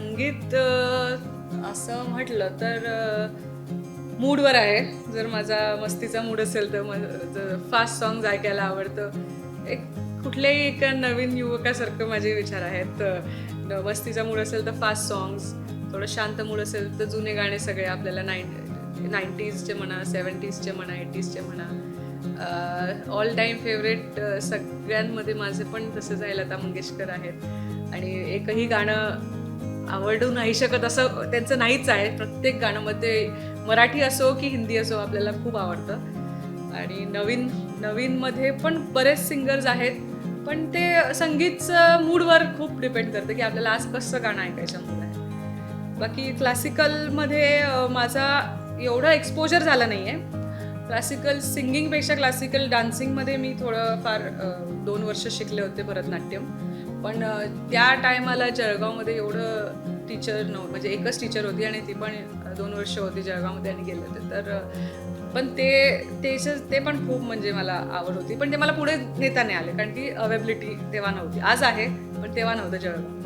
संगीत असं म्हटलं तर मूडवर आहे. जर माझा मस्तीचा मूड असेल तर फास्ट सॉंग्स ऐकायला आवडतं. एक कुठल्याही एका नवीन युवकासारखं माझे विचार आहेत. मस्तीचा मूड असेल तर फास्ट सॉंग्स थोडं शांत मूड असेल तर जुने गाणे सगळे आपल्याला नाईन नाईन्टीजचे म्हणा सेवन्टीजचे म्हणा एटीजचे म्हणा. ऑल टाईम फेवरेट सगळ्यांमध्ये माझे पण तसंच आहे लता मंगेशकर आहेत. आणि एकही गाणं आवडू नाही शकत असं त्यांचं नाहीच आहे. प्रत्येक गाणं मराठी असो की हिंदी असो आपल्याला खूप आवडतं. आणि नवीन नवीनमध्ये पण बरेच सिंगर्स आहेत. पण ते संगीतचं मूडवर खूप डिपेंड करतं की आपल्याला आज कसं गाणं ऐकायचं मूड आहे बाकी क्लासिकलमध्ये माझा एवढं एक्सपोजर झालं नाही आहे क्लासिकल सिंगिंगपेक्षा क्लासिकल डान्सिंगमध्ये मी थोडं फार दोन वर्ष शिकले होते भरतनाट्यम. पण त्या टायमाला जळगावमध्ये एवढं टीचर नव्हतं म्हणजे एकच टीचर होती आणि ती पण दोन वर्ष होती जळगावमध्ये आणि गेले होते. तर पण ते त्याचं ते पण खूप म्हणजे मला आवड होती. पण ते मला पुढे नेता नाही आले कारण की अवेबिलिटी तेव्हा नव्हती. आज आहे पण तेव्हा नव्हतं जळगाव.